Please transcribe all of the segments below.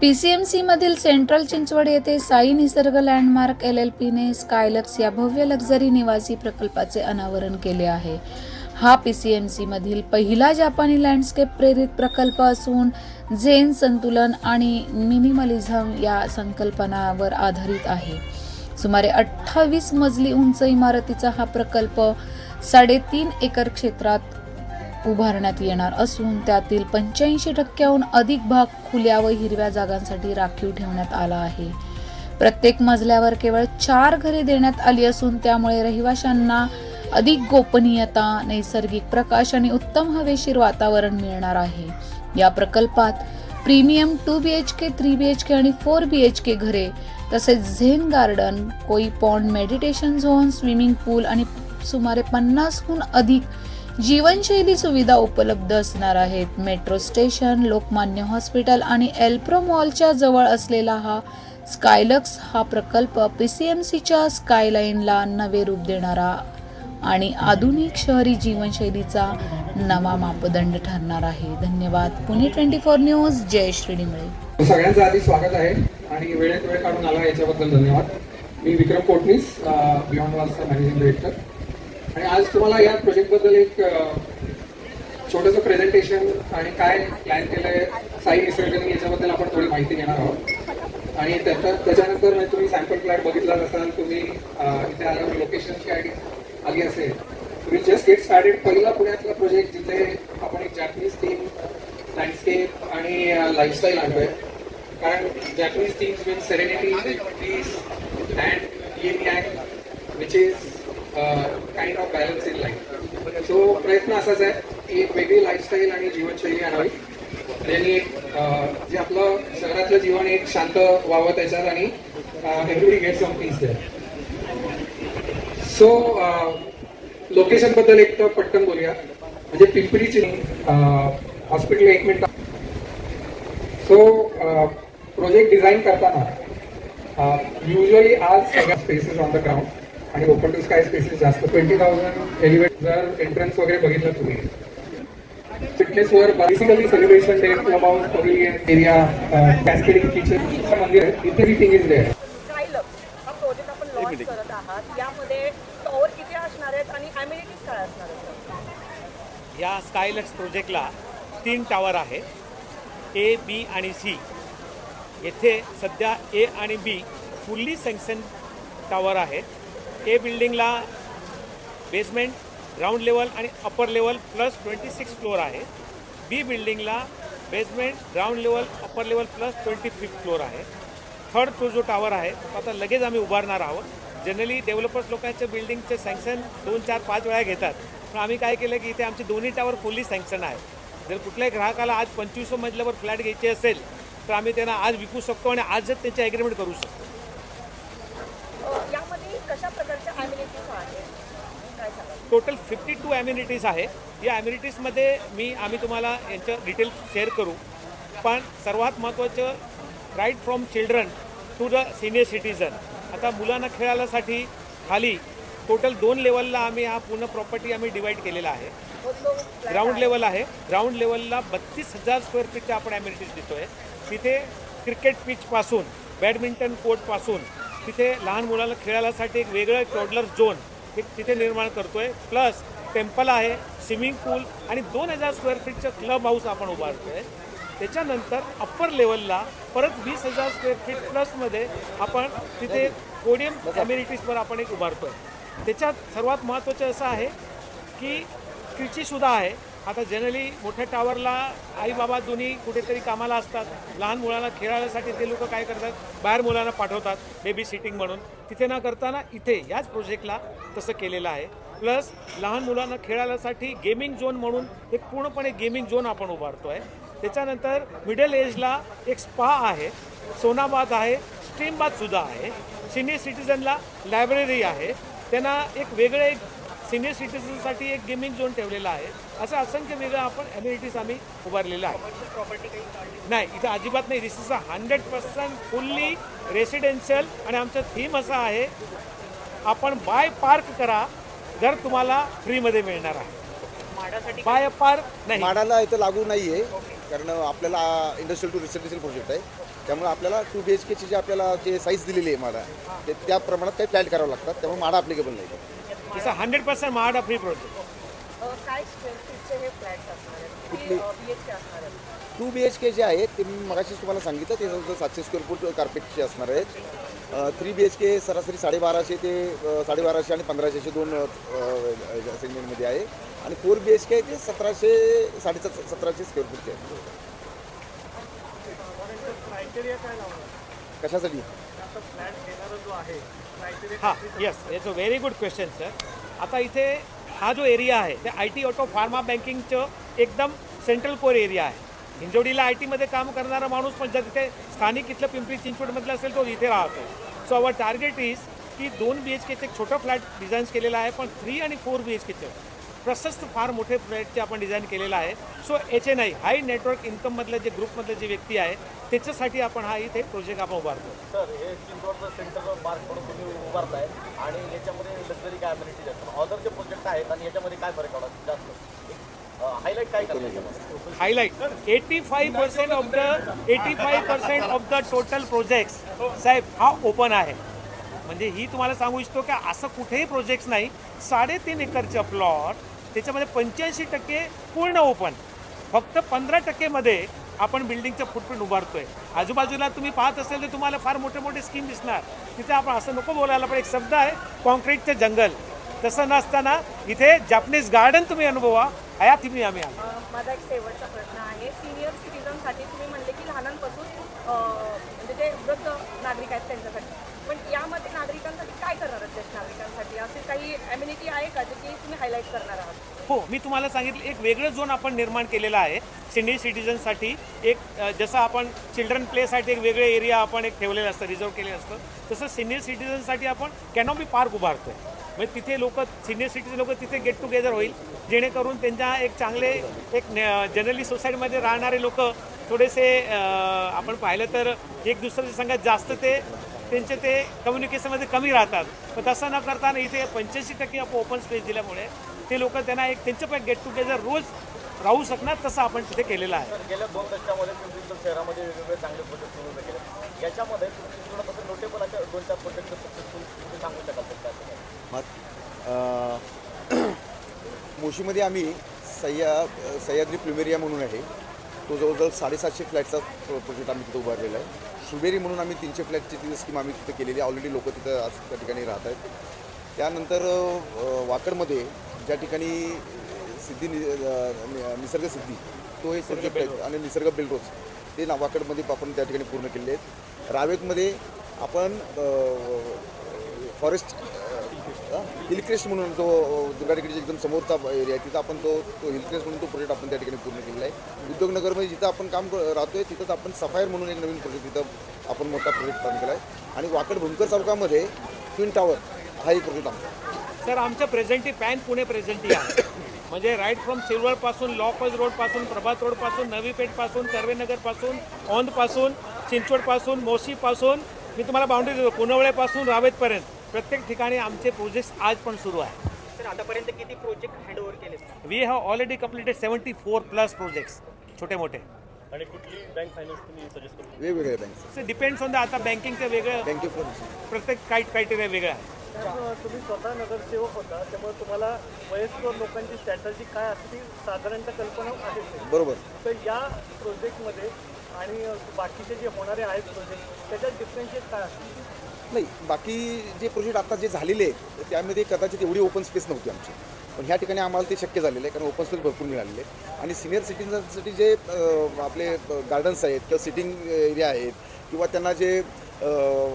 PCMC मधील central Chinchwad येथे साई निसर्ग लँडमार्क एल एल पीने स्कायलक्स या भव्य लक्झरी निवासी प्रकल्पाचे अनावरण केले आहे. हा पीसीएमसी मधील पहिला जापानी लँडस्केप प्रेरित प्रकल्प असून झेन संतुलन आणि मिनिमलिझम या संकल्पनावर आधारित आहे. सुमारे अठ्ठावीस मजली उंच इमारतीचा हा प्रकल्प साडेतीन एकर क्षेत्रात उभारण्यात येणार असून त्यातील पंच्याऐंशी टक्क्याहून अधिक भाग खुल्या व हिरव्या जागांसाठी राखीव ठेवण्यात आला आहे. प्रत्येक मजल्यावर केवळ चार घरे देण्यात आली असून त्यामुळे रहिवाशांना अधिक गोपनीयता नैसर्गिक प्रकाश आणि उत्तम हवेशीर वातावरण मिळणार आहे. या प्रकल्पात premium two B H K three B H K आणि फोर बी एच के घरे तसेच zen garden koi pond meditation zone swimming pool आणि सुमारे पन्नासहून अधिक जीवनशैली सुविधा उपलब्ध असणार आहेत. मेट्रो स्टेशन लोकमान्य हॉस्पिटल आणि एल्प्रो मॉलच्या जवळ असलेला हा स्कायलक्स हा प्रकल्प पी सी एम सीच्या स्कायलाईनला नवे रूप देणारा आणि आधुनिक शहरी जीवनशैलीचा नवा मापदंड ठरणार आहे. धन्यवाद. Pune twenty four news. जय श्रीडिमळे सगळ्यांचं आधी स्वागत आहे आणि वेळेत वेळ काढून आला याच्याबद्दल धन्यवाद. मी विक्रम कोटणीस बियॉन्ड वाजचा मॅनेजिंग डिरेक्टर आणि आज तुम्हाला या प्रोजेक्टबद्दल एक छोटंसं प्रेझेंटेशन आणि काय प्लॅन केलं आहे साई निसर्गनी याच्याबद्दल आपण थोडी माहिती घेणार आहोत. आणि त्याच्या त्याच्यानंतर म्हणजे तुम्ही सॅम्पल प्लॅट बघितलाच असाल तुम्ही इथे आल्यावर लोकेशनची आयडी आली असेल तुम्ही जस्ट गेट स्टार्टेड पहिला पुण्यातला प्रोजेक्ट जिथे आपण एक जॅपनीज थीम लँडस्केप आणि लाईफस्टाईल आणतोय. कारण Japanese themes with serenity peace and which is kind of balance in life so प्रयत्न असाच आहे की एक वेगळी लाईफस्टाईल आणि जीवनशैली आणावी. त्यांनी एक जे आपलं शहरातलं जीवन एक शांत व्हावं त्याच्यात आणि everybody get some peace there so लोकेशनबद्दल एक तर पटकन बोलूया. म्हणजे पिंपरीची हॉस्पिटल एक मिनिट. सो प्रोजेक्ट डिझाईन करताना युजली आज सगळ्या स्पेसेस ऑन द ग्राउंड आणि ओपन टू स्काय स्पेसेस जास्त. ट्वेंटी थाउजंड एलिवेट जर एंट्रन्स वगैरे बघितलं तुम्ही. फिटनेसवर basically celebration day club house pavilion area cascading kitchen मंदिर आहे. इथे thing is there Skylark project आपण लॉन्च करत आहात. यामध्ये टॉवर किती असणार आहेत आणि काय असणार आहेत? या स्कायलक्स प्रोजेक्टला तीन टावर आहे. ए बी आणि सी येथे सध्या ए आणि बी फुल्ली सँक्शन टावर आहे ए बिल्डिंगला बेसमेंट ग्राउंड लेवल आणि upper level plus twenty six floor आहे. बी बिल्डिंगला basement ground level upper level plus twenty fifth floor आहे. थर्ड फ्लोर जो टावर आहे. तो आता लगेच आम्ही उभारणार आहोत. जनरली डेव्हलपर्स लोकांच्या बिल्डिंगचे सँक्शन दोन चार पाच वेळा घेतात. पण आम्ही काय केलं की इथे आमचे दोन्ही टावर फुल्ली सँक्शन आहे. जर कुठल्याही ग्राहकाला आज पंचवीस मजल्यावर फ्लॅट घ्यायचे असेल तर आम्ही त्यांना आज विकू शकतो आणि आजच त्यांचे ॲग्रीमेंट करू शकतो. कशा प्रकारच्या अम्युनिटीज आहेत? काय सांगाल? टोटल फिफ्टी टू ॲम्युनिटीज आहे. या ॲम्युनिटीजमध्ये मी आम्ही तुम्हाला यांचं डिटेल्स शेअर करू. पण सर्वात महत्त्वाचं right from children to the senior citizen आता मुलांना खेळायलासाठी खाली टोटल दोन लेवलला आम्ही हा पूर्ण प्रॉपर्टी आम्ही डिवाईड केलेला आहे. ग्राउंड आहे, लेवल आहे. ग्राउंड लेवलला बत्तीस हजार स्क्वेअर फीटच्या आपण ॲम्युनिटीज देतोय. तिथे क्रिकेट पिचपासून बॅडमिंटन कोर्टपासून तिथे लहान मुलांना खेळायसाठी एक वेगळं टोडलर झोन एक तिथे निर्माण करतोय. प्लस टेम्पल आहे स्विमिंग पूल आणि दोन हजार स्क्वेअर फीटचं क्लब हाऊस आपण उभारतोय. त्याच्यानंतर अप्पर लेवलला परत वीस हजार स्क्वेअर फीट प्लसमध्ये आपण तिथे पोडियम कम्युनिटीजवर आपण एक उभारतोय. त्याच्यात सर्वात महत्त्वाचं असं आहे की कृषीसुद्धा आहे. आता जनरली मोठ्या टावरला आई बाबा दोन्ही कुठेतरी कामाला असतात. लहान मुलांना खेळायसाठी ते लोक काय करतात? बाहेर मुलांना पाठवतात बेबी सिटिंग म्हणून. तिथे न करताना इथे याच प्रोजेक्टला तसं केलेलं आहे. प्लस लहान मुलांना खेळायसाठी गेमिंग झोन म्हणून एक पूर्णपणे गेमिंग झोन आपण उभारतो आहे त्याच्यानंतर मिडल एजला एक स्पा आहे सोनाबाद आहे स्ट्रीमबादसुद्धा आहे. सिनियर सिटीजनला लायब्ररी आहे. त्यांना एक वेगळं एक सिनियर सिटीजनसाठी एक गेमिंग झोन ठेवलेला आहे. असं असंख्य वेगळं आपण अम्युनिटीज आम्ही उभारलेलं आहे. नाही इथं अजिबात नाही. This is a hundred percent fully residential आणि आमचं थीम असं आहे आपण बाय पार्क करा घर तुम्हाला फ्रीमध्ये मिळणार आहे. बाय पार्क नाही. माडाला इथं लागू नाही आहे कारण आपल्याला इंडस्ट्रियल टू रेसिडेन्शियल प्रोजेक्ट आहे. त्यामुळे आपल्याला टू बी एच केची जे आपल्याला जे साईज दिलेली आहे माडा ते त्या प्रमाणात काही फ्लॅट करावं लागतात. त्यामुळे माडा अप्लिकेबल नाही. It's hundred percent MHADA free काय स्क्वेअर फीटचे हे असणार आहेत? असणार आहेत. टू बी एच के जे आहे ते मी मगाशीच तुम्हाला सांगितलं ते जवळजवळ सातशे स्क्वेअर फूट कार्पेटचे असणार आहेत. थ्री बी एच के सरासरी साडेबाराशे ते अ, साडेबाराशे आणि पंधराशे असे दोन सेगमेंटमध्ये आहे. आणि फोर बी एच के ते सतराशे साडे सतराशे स्क्वेअर फूटचे आहे. कशासाठी? हां yes it's a very good question sir आता इथे हा जो एरिया आहे ते आय टी ऑटो फार्मा बँकिंगचं एकदम सेंट्रल कोर एरिया आहे. हिंजवडीला आय टीमध्ये काम करणारा माणूस पण जर तिथे स्थानिक इथलं पिंपरी चिंचवडमधलं असेल तो इथे राहतो. सो अवर टार्गेट इज की दोन बी एच केचं एक छोटं फ्लॅट डिझाईन केलेलं आहे पण थ्री आणि फोर बी एच केचं प्रशस्त फार मोठे फ्लॅटचे आपण डिझाईन केलेलं आहे. So H N I high network इन्कममधलं जे ग्रुपमधलं जे व्यक्ती आहे त्याच्यासाठी आपण हा इथे प्रोजेक्ट आपण उभारतो. सर हे चिंचवडचं सेंटर मार्क म्हणून तुम्ही उभारताय आणि याच्यामध्ये लक्झरी काय अम्युनिटीज आहेत ऑदर जे प्रोजेक्ट आहेत आणि याच्यामध्ये काय फरक आवडत जास्त? हायलाईट काय highlight eighty five percent of the eighty five percent of the total projects साहेब हा ओपन आहे. म्हणजे ही तुम्हाला सांगू इच्छितो की असं कुठेही प्रोजेक्ट्स नाही. साडेतीन एकरचं प्लॉट त्याच्यामध्ये पंच्याऐंशी टक्के पूर्ण ओपन फक्त पंधरा टक्केमध्ये आपण बिल्डिंगचं फुटप्रिंट उभारतोय. आजूबाजूला तुम्ही पाहत असेल तर तुम्हाला फार मोठे मोठे स्कीम दिसणार. तिथे आपण असं नको बोलायला पण एक शब्द आहे कॉन्क्रीटचं जंगल तसं नसताना इथे जॅपनीज गार्डन तुम्ही अनुभवा. या तुम्ही आम्ही आलो माझा एक शेवटचा प्रश्न आहे. सिनियर सिटीजनसाठी तुम्ही म्हणले की लहानांपासून म्हणजे जे वृद्ध नागरिक आहेत त्यांच्यासाठी. पण यामध्ये नागरिकांसाठी असे काही अम्युनिटी आहे का जे की तुम्ही हायलाईट करणार आहात? हो मी तुम्हाला सांगितलं एक वेगळं झोन आपण निर्माण केलेला आहे. सिनियर सिटीजनसाठी एक अ, जसं आपण चिल्ड्रन प्लेसाठी एक वेगळे एरिया आपण एक ठेवलेलं असतं रिझर्व केलेलं असतं. तसं सिनियर सिटीजनसाठी आपण कॅनॉपी पार्क उभारतो आहे म्हणजे तिथे लोक सिनियर सिटीजन लोक तिथे गेट टुगेदर होईल जेणेकरून त्यांच्या एक चांगले एक जनरली सोसायटीमध्ये राहणारे लोक थोडेसे अ, आपण पाहिलं तर एक दुसऱ्याच्या संघात जास्त ते त्यांचे ते कम्युनिकेशनमध्ये कमी राहतात. पण तसं न करताना इथे पंच्याऐंशी टक्के आपण ओपन स्पेस दिल्यामुळे ते लोक त्यांना एक त्यांचं पण गेट टुगेदर रोज राहू शकणार तसं आपण तिथे केलेलं आहे. गेल्या दोन दशकामध्ये पिंपरी शहरामध्ये वेगवेगळे चांगले प्रोजेक्ट सुरू केले. याच्यामध्ये चिंचवडपासून नोटेबल अशा दोन चार प्रोजेक्ट सक्सेसफुल सांगू शकाल मोशीमध्ये आम्ही सह्या सह्याद्री प्लुमेरिया म्हणून आहे. तो जवळजवळ साडेसातशे फ्लॅटचा प्रो- प्रोजेक्ट आम्ही तिथं उभारलेला आहे. शिवेरी म्हणून आम्ही तीनशे फ्लॅटची तिथं स्कीम आम्ही तिथं केलेली आहे. ऑलरेडी लोक तिथं आज त्या ठिकाणी राहत आहेत. त्यानंतर वाकडमध्ये ज्या ठिकाणी सिद्धी नि- अं, नि- निसर्ग सिद्धी तो प्रोजेक्ट आहे आणि निसर्ग बिल्डरोज ते ना वाकडमध्ये आपण त्या ठिकाणी पूर्ण केलेले आहेत. रावेतमध्ये आपण फॉरेस्ट हिलक्रेस्ट म्हणून तो दुर्गाटेकडीच्या एकदम समोरचा एरिया आहे तिथं आपण तो तो हिलक्रेस्ट म्हणून तो प्रोजेक्ट आपण त्या ठिकाणी पूर्ण केलेला आहे. उद्योगनगरमध्ये जिथं आपण काम राहतोय तिथंच आपण सफायर म्हणून एक नवीन प्रोजेक्ट तिथं आपण मोठा प्रोजेक्ट काम केला आहे आणि वाकड भुंकर चौकामध्ये ट्विन टॉवर हा एक प्रोजेक्ट आमचा सर आमचं प्रेझेंटी पॅन पुणे प्रेझेंटी आहे. म्हणजे राईट फ्रॉम सिल्वरपासून लॉपज रोडपासून प्रभात रोडपासून नवी पेठपासून कर्वेनगरपासून औंधपासून चिंचवडपासून मोशीपासून मी तुम्हाला बाउंड्री देतो पुनवळेपासून रावेतपर्यंत प्रत्येक ठिकाणी आमचे प्रोजेक्ट्स आज पण सुरू आहे. सर आतापर्यंत किती प्रोजेक्ट हँडओव्हर केले we have already completed seventy four plus projects छोटे मोठे. आणि कुठली बँक फायनान्स तुम्ही सजेस्ट करू वेगवेगळ्या banks so depends on the आता बँकिंगचं वेगळं बँके प्रत्येक काही क्रायटेरिया वेगळं आहे तुम्ही स्वतः नगरसेवक होता त्यामुळे तुम्हाला वयस्कर लोकांची स्ट्रॅटर्जी काय असते ती साधारणतः कल्पना आहे बरोबर. तर या प्रोजेक्टमध्ये आणि बाकीचे जे होणारे आहेत प्रोजेक्ट त्याच्यात डिफरन्शिएट काय असते? नाही बाकी जे प्रोजेक्ट आता जे झालेले आहेत त्यामध्ये कदाचित एवढी ओपन स्पेस नव्हती आमची. पण ह्या ठिकाणी आम्हाला ते शक्य झालेलं आहे कारण ओपन स्पेस भरपूर मिळालेले आहे आणि सिनियर सिटीजनसाठी जे आपले गार्डन्स आहेत किंवा सिटिंग एरिया आहेत किंवा त्यांना जे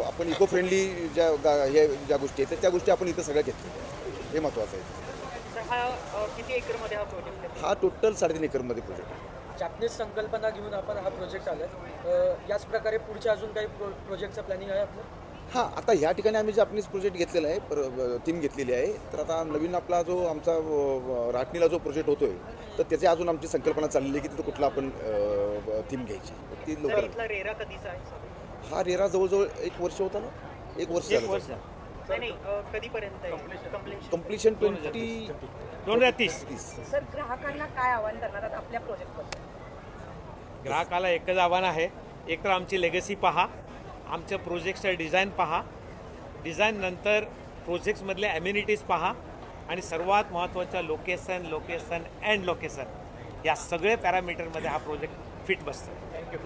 आपण इको फ्रेंडली ज्या गा हे ज्या गोष्टी आहेत त्या गोष्टी आपण इथं सगळ्या घेतलेल्या हे महत्त्वाचं आहे. सर हा अ, किती एकरमध्ये हा प्रोजेक्ट आहे? हा टोटल साडेतीन एकरमध्ये प्रोजेक्ट आहे. जापनीज संकल्पना घेऊन आपण हा प्रोजेक्ट आलाय. याच प्रकारे पुढच्या अजून काही प्रो प्रोजेक्टचं प्लॅनिंग आहे आपलं? हां आता ह्या ठिकाणी आम्ही जापनीज प्रोजेक्ट घेतलेला आहे पर टीम घेतलेली आहे तर आता नवीन आपला जो आमचा अ, राटणीला जो प्रोजेक्ट होतोय तर त्याची अजून आमची संकल्पना चाललेली आहे की तिथं कुठला आपण थीम घ्यायची. तर ती आहे? हा रेरा जवळजवळ एक वर्ष होता ना? एक वर्ष एक कधीपर्यंत कम्प्लिशन ट्वेंटी दोन हजार तीस. तीस. सर ग्राहकांना काय आवाहन करणार आपल्या प्रोजेक्टबद्दल ग्राहकाला एकच आव्हान आहे. एकतर आमची लेगसी पहा. आमच्या प्रोजेक्टचं डिझाईन पहा. डिझाईन नंतर प्रोजेक्ट्समधले ॲम्युनिटीज पहा. आणि सर्वात महत्त्वाचं लोकेशन लोकेशन अँड लोकेशन या सगळे पॅरामीटरमध्ये हा प्रोजेक्ट फिट बसतो. थँक्यू